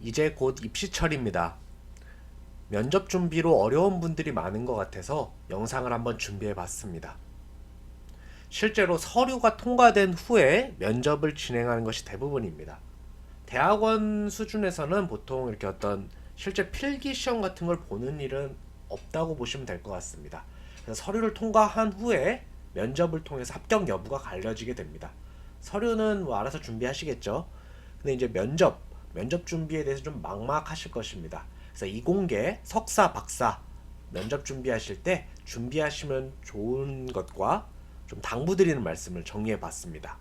이제 곧 입시철입니다. 면접 준비로 어려운 분들이 많은 것 같아서 영상을 한번 준비해 봤습니다. 실제로 서류가 통과된 후에 면접을 진행하는 것이 대부분입니다. 대학원 수준에서는 보통 이렇게 어떤 실제 필기 시험 같은 걸 보는 일은 없다고 보시면 될 것 같습니다. 서류를 통과한 후에 면접을 통해서 합격 여부가 갈려지게 됩니다. 서류는 뭐 알아서 준비하시겠죠. 근데 이제 면접, 면접 준비에 대해서 좀 막막하실 것입니다. 그래서 이공계, 석사, 박사 면접 준비하실 때 준비하시면 좋은 것과 좀 당부드리는 말씀을 정리해 봤습니다.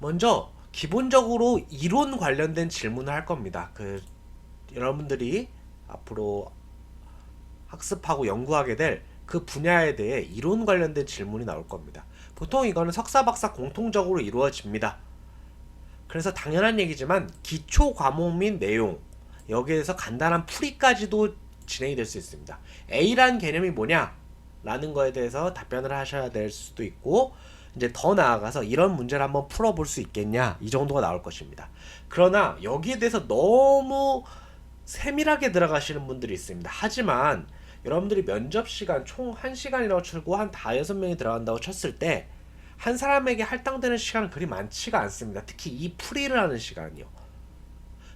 먼저 기본적으로 이론 관련된 질문을 할 겁니다. 그 여러분들이 앞으로 학습하고 연구하게 될 그 분야에 대해 이론 관련된 질문이 나올 겁니다. 보통 이거는 석사, 박사 공통적으로 이루어집니다. 그래서 당연한 얘기지만 기초 과목 및 내용 여기에서 간단한 풀이까지도 진행이 될 수 있습니다. A란 개념이 뭐냐? 라는 거에 대해서 답변을 하셔야 될 수도 있고 이제 더 나아가서 이런 문제를 한번 풀어볼 수 있겠냐 이 정도가 나올 것입니다. 그러나 여기에 대해서 너무 세밀하게 들어가시는 분들이 있습니다. 하지만 여러분들이 면접 시간 총 1시간이라고 치고 한 다여섯 명이 들어간다고 쳤을 때 한 사람에게 할당되는 시간은 그리 많지가 않습니다. 특히 이 풀이를 하는 시간이요.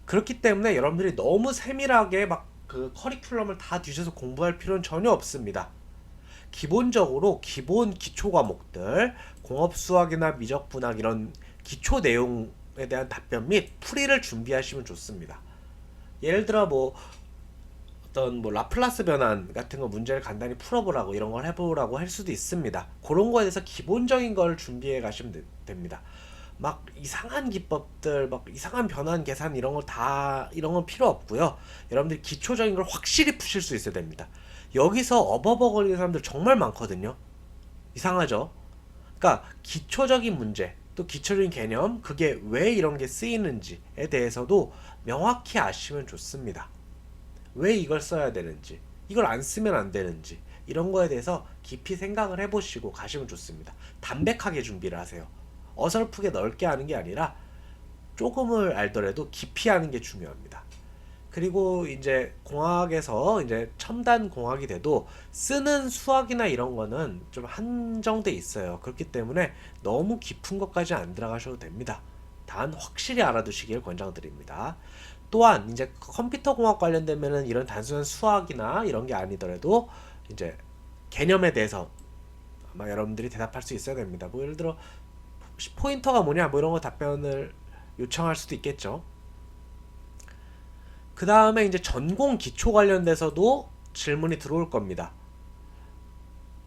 그렇기 때문에 여러분들이 너무 세밀하게 막 그 커리큘럼을 다 뒤져서 공부할 필요는 전혀 없습니다. 기본적으로 기본 기초 과목들 공업 수학이나 미적 분학 이런 기초 내용에 대한 답변 및 풀이를 준비하시면 좋습니다. 예를 들어 뭐 어떤 뭐 라플라스 변환 같은 거 문제를 간단히 풀어보라고 이런 걸 해보라고 할 수도 있습니다. 그런 거에 대해서 기본적인 걸 준비해 가시면 되- 됩니다. 막 이상한 기법들, 막 이상한 변환 계산 이런 거다 이런 건 필요 없고요. 여러분들이 기초적인 걸 확실히 푸실 수 있어야 됩니다. 여기서 어버버 거리는 사람들 정말 많거든요. 이상하죠? 그러니까 기초적인 문제, 또 기초적인 개념, 그게 왜 이런 게 쓰이는지에 대해서도 명확히 아시면 좋습니다. 왜 이걸 써야 되는지, 이걸 안 쓰면 안 되는지, 이런 거에 대해서 깊이 생각을 해보시고 가시면 좋습니다. 담백하게 준비를 하세요. 어설프게 넓게 하는 게 아니라 조금을 알더라도 깊이 하는 게 중요합니다. 그리고 이제 공학에서 이제 첨단 공학이 돼도 쓰는 수학이나 이런 거는 좀 한정돼 있어요. 그렇기 때문에 너무 깊은 것까지 안 들어가셔도 됩니다. 단 확실히 알아두시길 권장드립니다. 또한 이제 컴퓨터 공학 관련되면은 이런 단순한 수학이나 이런 게 아니더라도 이제 개념에 대해서 아마 여러분들이 대답할 수 있어야 됩니다. 뭐 예를 들어 포인터가 뭐냐 뭐 이런 거 답변을 요청할 수도 있겠죠. 그 다음에 이제 전공 기초 관련돼서도 질문이 들어올 겁니다.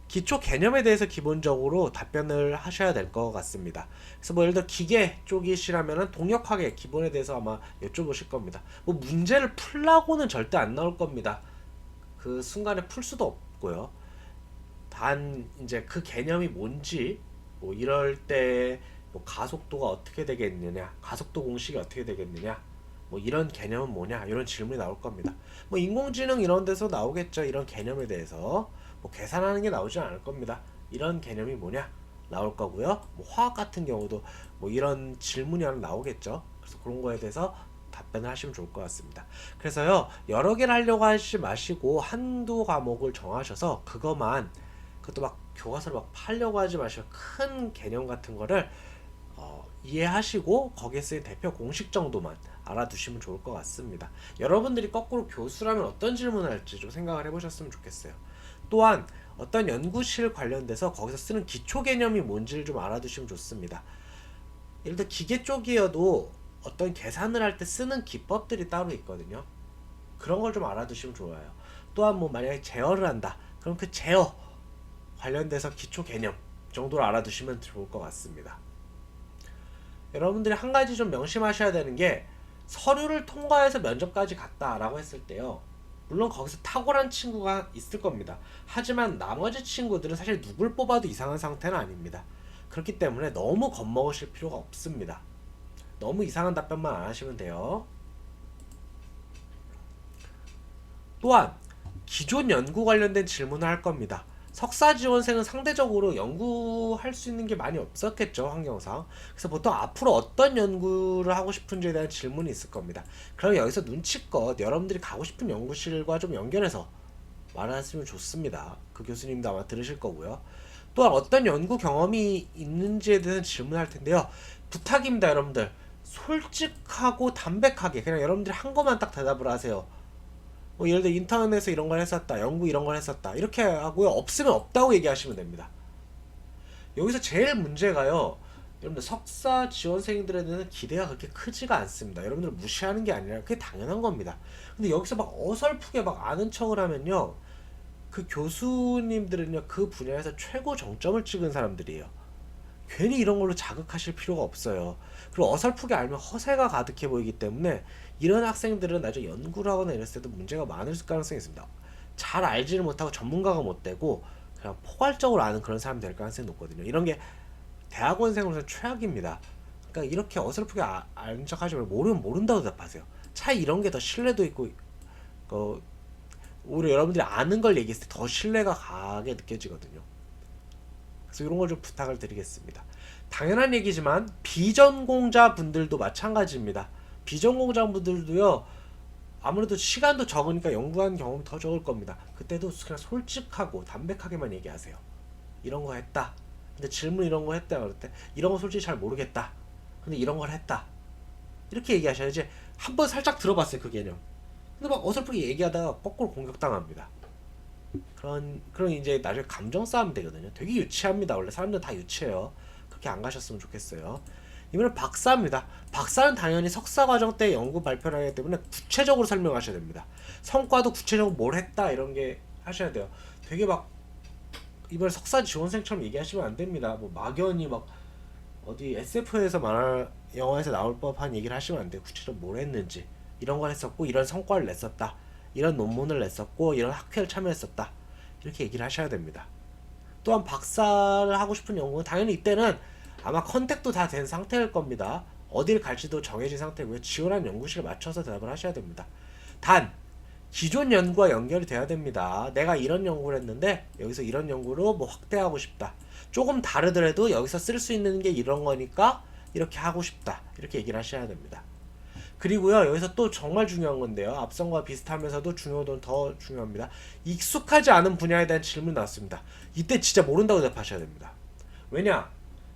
기초 개념에 대해서 기본적으로 답변을 하셔야 될 것 같습니다. 그래서 뭐 예를 들어 기계 쪽이시라면은 동역학의 기본에 대해서 아마 여쭤보실 겁니다. 뭐 문제를 풀라고는 절대 안 나올 겁니다. 그 순간에 풀 수도 없고요. 단 이제 그 개념이 뭔지 뭐 이럴 때 뭐 가속도가 어떻게 되겠느냐, 가속도 공식이 어떻게 되겠느냐, 뭐 이런 개념은 뭐냐 이런 질문이 나올 겁니다. 뭐 인공지능 이런 데서 나오겠죠. 이런 개념에 대해서 뭐 계산하는 게 나오지 않을 겁니다. 이런 개념이 뭐냐 나올 거고요. 뭐 화학 같은 경우도 뭐 이런 질문이 하나 나오겠죠. 그래서 그런 거에 대해서 답변을 하시면 좋을 것 같습니다. 그래서요 여러 개를 하려고 하지 마시고 한두 과목을 정하셔서 그것만 그것도 막 교과서를 막 팔려고 하지 마시고 큰 개념 같은 거를 어, 이해하시고 거기에 쓰인 대표 공식 정도만 알아두시면 좋을 것 같습니다. 여러분들이 거꾸로 교수라면 어떤 질문을 할지 좀 생각을 해보셨으면 좋겠어요. 또한 어떤 연구실 관련돼서 거기서 쓰는 기초 개념이 뭔지를 좀 알아두시면 좋습니다. 예를 들어 기계 쪽이어도 어떤 계산을 할 때 쓰는 기법들이 따로 있거든요. 그런 걸 좀 알아두시면 좋아요. 또한 뭐 만약에 제어를 한다. 그럼 그 제어 관련돼서 기초 개념 정도를 알아두시면 좋을 것 같습니다. 여러분들이 한 가지 좀 명심하셔야 되는 게 서류를 통과해서 면접까지 갔다라고 했을 때요. 물론 거기서 탁월한 친구가 있을 겁니다. 하지만 나머지 친구들은 사실 누굴 뽑아도 이상한 상태는 아닙니다. 그렇기 때문에 너무 겁먹으실 필요가 없습니다. 너무 이상한 답변만 안 하시면 돼요. 또한 기존 연구 관련된 질문을 할 겁니다. 석사 지원생은 상대적으로 연구할 수 있는 게 많이 없었겠죠 환경상. 그래서 보통 앞으로 어떤 연구를 하고 싶은지에 대한 질문이 있을 겁니다. 그럼 여기서 눈치껏 여러분들이 가고 싶은 연구실과 좀 연결해서 말하시면 좋습니다. 그 교수님도 아마 들으실 거고요. 또한 어떤 연구 경험이 있는지에 대해서 질문할 텐데요. 부탁입니다 여러분들. 솔직하고 담백하게 그냥 여러분들이 한 것만 딱 대답을 하세요 뭐 예를 들어 인터넷에서 이런 걸 했었다 연구 이런 걸 했었다 이렇게 하고요. 없으면 없다고 얘기하시면 됩니다. 여기서 제일 문제가요. 여러분들 석사 지원생들에 대한 기대가 그렇게 크지가 않습니다. 여러분들 무시하는 게 아니라 그게 당연한 겁니다. 근데 여기서 막 어설프게 막 아는 척을 하면요. 그 교수님들은요 그 분야에서 최고 정점을 찍은 사람들이에요. 괜히 이런 걸로 자극하실 필요가 없어요. 그리고 어설프게 알면 허세가 가득해 보이기 때문에 이런 학생들은 나중에 연구를 하거나 이랬을 때도 문제가 많을 가능성이 있습니다. 잘 알지를 못하고 전문가가 못 되고 그냥 포괄적으로 아는 그런 사람이 될 가능성이 높거든요. 이런 게 대학원생으로서 최악입니다. 그러니까 이렇게 어설프게 아, 아는 척하지 말고 모르면 모른다고 대답하세요. 차라리 이런 게 더 신뢰도 있고 어, 오히려 여러분들이 아는 걸 얘기했을 때 더 신뢰가 강하게 느껴지거든요. 그래서 이런 걸 좀 부탁을 드리겠습니다. 당연한 얘기지만 비전공자 분들도 마찬가지입니다. 비전공자 분들도요. 아무래도 시간도 적으니까 연구한 경험이 더 적을 겁니다. 그때도 그냥 솔직하고 담백하게만 얘기하세요. 이런 거 했다. 근데 질문 이런 거 했다 그럴 때 이런 거 솔직히 잘 모르겠다. 근데 이런 걸 했다. 이렇게 얘기하셔야지 한 번 살짝 들어봤어요 그 개념. 근데 막 어설프게 얘기하다가 거꾸로 공격당합니다. 그런 그런 이제 나중에 감정 싸움 되거든요. 되게 유치합니다. 원래 사람들 다 유치해요. 그렇게 안 가셨으면 좋겠어요. 이번엔 박사입니다. 박사는 당연히 석사 과정 때 연구 발표를 하기 때문에 구체적으로 설명하셔야 됩니다. 성과도 구체적으로 뭘 했다 이런 게 하셔야 돼요. 되게 막 이번 석사 지원생처럼 얘기하시면 안 됩니다. 뭐 막연히 막 어디 SF에서 말할 영화에서 나올 법한 얘기를 하시면 안 돼요. 구체적으로 뭘 했는지 이런 걸 했었고 이런 성과를 냈었다. 이런 논문을 냈었고 이런 학회를 참여했었다. 이렇게 얘기를 하셔야 됩니다. 또한 박사를 하고 싶은 연구는 당연히 이때는 아마 컨택도 다 된 상태일 겁니다. 어딜 갈지도 정해진 상태고요. 지원한 연구실에 맞춰서 대답을 하셔야 됩니다. 단 기존 연구와 연결이 돼야 됩니다. 내가 이런 연구를 했는데 여기서 이런 연구로 뭐 확대하고 싶다. 조금 다르더라도 여기서 쓸 수 있는 게 이런 거니까 이렇게 하고 싶다. 이렇게 얘기를 하셔야 됩니다. 그리고요 여기서 또 정말 중요한 건데요 앞선과 비슷하면서도 중요도는 더 중요합니다 익숙하지 않은 분야에 대한 질문 나왔습니다 이때 진짜 모른다고 대답하셔야 됩니다 왜냐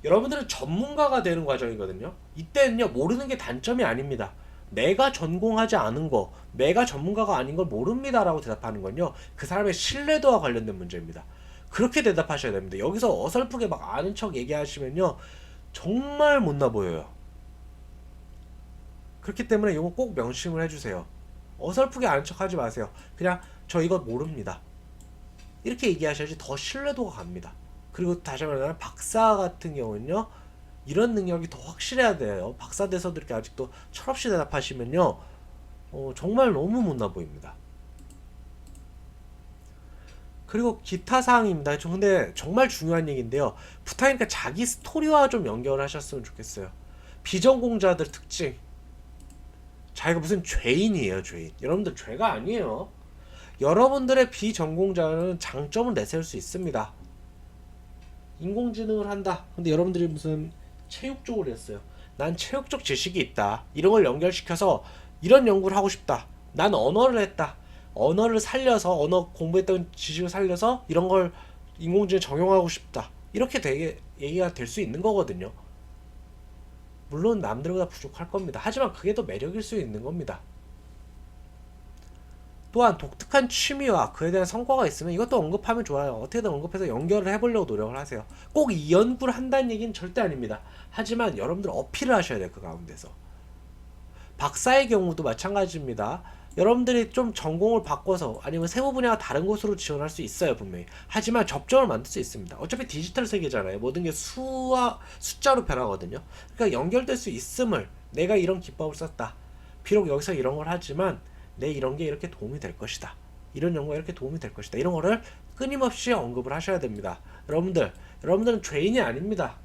여러분들은 전문가가 되는 과정이거든요 이때는요 모르는 게 단점이 아닙니다 내가 전공하지 않은 거 내가 전문가가 아닌 걸 모릅니다 라고 대답하는 건요 그 사람의 신뢰도와 관련된 문제입니다 그렇게 대답하셔야 됩니다 여기서 어설프게 막 아는 척 얘기하시면요 정말 못나 보여요 그렇기 때문에 이거 꼭 명심을 해주세요. 어설프게 아는 척 하지 마세요. 그냥 저 이거 모릅니다. 이렇게 얘기하셔야지 더 신뢰도가 갑니다. 그리고 다시 말하면 박사 같은 경우는요. 이런 능력이 더 확실해야 돼요. 박사 돼서도 이렇게 아직도 철없이 대답하시면요. 어, 정말 너무 못나 보입니다. 그리고 기타 사항입니다. 저 근데 정말 중요한 얘기인데요. 부탁이니까 자기 스토리와 좀 연결하셨으면 좋겠어요. 비전공자들 특징. 자기가 무슨 죄인이에요, 죄인. 여러분들 죄가 아니에요. 여러분들의 비전공자는 장점을 내세울 수 있습니다. 인공지능을 한다. 근데 여러분들이 무슨 체육 쪽으로 했어요. 난 체육적 지식이 있다. 이런 걸 연결시켜서 이런 연구를 하고 싶다. 난 언어를 했다. 언어를 살려서 언어 공부했던 지식을 살려서 이런 걸 인공지능 적용하고 싶다. 이렇게 되게 얘기가 될 수 있는 거거든요. 물론 남들보다 부족할 겁니다. 하지만 그게 더 매력일 수 있는 겁니다. 또한 독특한 취미와 그에 대한 성과가 있으면 이것도 언급하면 좋아요. 어떻게든 언급해서 연결을 해보려고 노력을 하세요. 꼭 이 연구를 한다는 얘기는 절대 아닙니다. 하지만 여러분들 어필을 하셔야 돼요. 그 가운데서. 박사의 경우도 마찬가지입니다. 여러분들이 좀 전공을 바꿔서 아니면 세부 분야가 다른 곳으로 지원할 수 있어요 분명히 하지만 접점을 만들 수 있습니다 어차피 디지털 세계잖아요 모든 게 수와 숫자로 변하거든요 그러니까 연결될 수 있음을 내가 이런 기법을 썼다 비록 여기서 이런 걸 하지만 내 이런 게 이렇게 도움이 될 것이다 이런 연구가 이렇게 도움이 될 것이다 이런 거를 끊임없이 언급을 하셔야 됩니다 여러분들 여러분들은 죄인이 아닙니다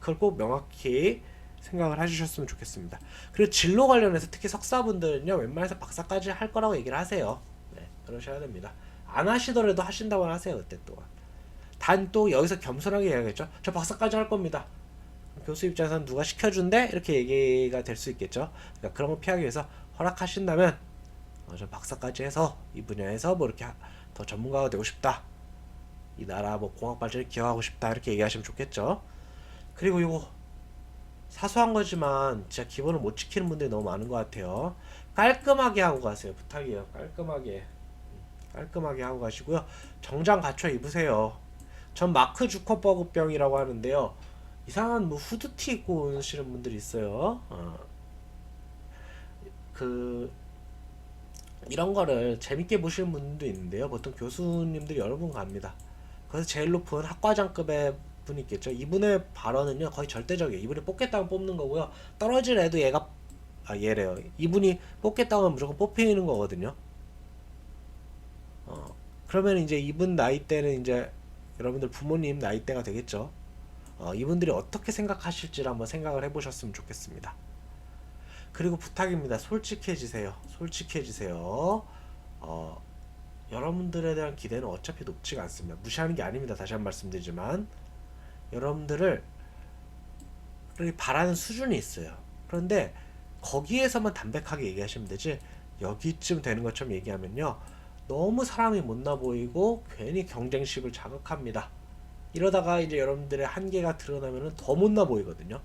그걸 꼭 명확히 생각을 해주셨으면 좋겠습니다. 그리고 진로 관련해서 특히 석사분들은요 웬만해서 박사까지 할 거라고 얘기를 하세요. 네, 그러셔야 됩니다. 안 하시더라도 하신다고 하세요 그때 또한. 단 또 여기서 겸손하게 이야기하겠죠. 저 박사까지 할 겁니다. 교수 입장에서는 누가 시켜준대 이렇게 얘기가 될 수 있겠죠. 그러니까 그런 거 피하기 위해서 허락하신다면 어, 저 박사까지 해서 이 분야에서 뭐 이렇게 하- 더 전문가가 되고 싶다. 이 나라 뭐 공학 발전에 기여하고 싶다 이렇게 얘기하시면 좋겠죠. 그리고 이거 사소한 거지만 진짜 기본을 못 지키는 분들이 너무 많은 것 같아요. 깔끔하게 하고 가세요. 부탁이에요. 깔끔하게. 깔끔하게 하고 가시고요. 정장 갖춰 입으세요. 전 마크 주커버그병이라고 하는데요. 이상한 뭐 후드티 입고 오시는 분들이 있어요. 어. 그 이런 거를 재밌게 보시는 분도 있는데요. 보통 교수님들이 여러 분 갑니다. 그래서 제일 높은 학과장급의 분이 있겠죠. 이분의 발언은요 거의 절대적이에요. 이분이 뽑겠다면 뽑는 거고요. 떨어질 애도 얘가 아 얘래요. 이분이 뽑겠다면 무조건 뽑히는 거거든요. 어 그러면 이제 이분 나이 때는 이제 여러분들 부모님 나이 때가 되겠죠. 어, 이분들이 어떻게 생각하실지를 한번 생각을 해보셨으면 좋겠습니다. 그리고 부탁입니다. 솔직해지세요. 솔직해지세요. 어, 여러분들에 대한 기대는 어차피 높지가 않습니다. 무시하는 게 아닙니다. 다시 한 번 말씀드리지만 여러분들을 바라는 수준이 있어요. 그런데 거기에서만 담백하게 얘기하시면 되지 여기쯤 되는 것처럼 얘기하면요 너무 사람이 못나 보이고 괜히 경쟁심을 자극합니다. 이러다가 이제 여러분들의 한계가 드러나면은 더 못나 보이거든요.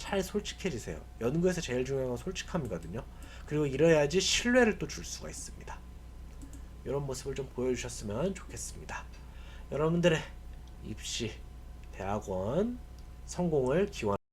차라리 솔직해지세요. 연구에서 제일 중요한 건 솔직함이거든요. 그리고 이래야지 신뢰를 또 줄 수가 있습니다. 이런 모습을 좀 보여주셨으면 좋겠습니다. 여러분들의 입시, 대학원 성공을 기원.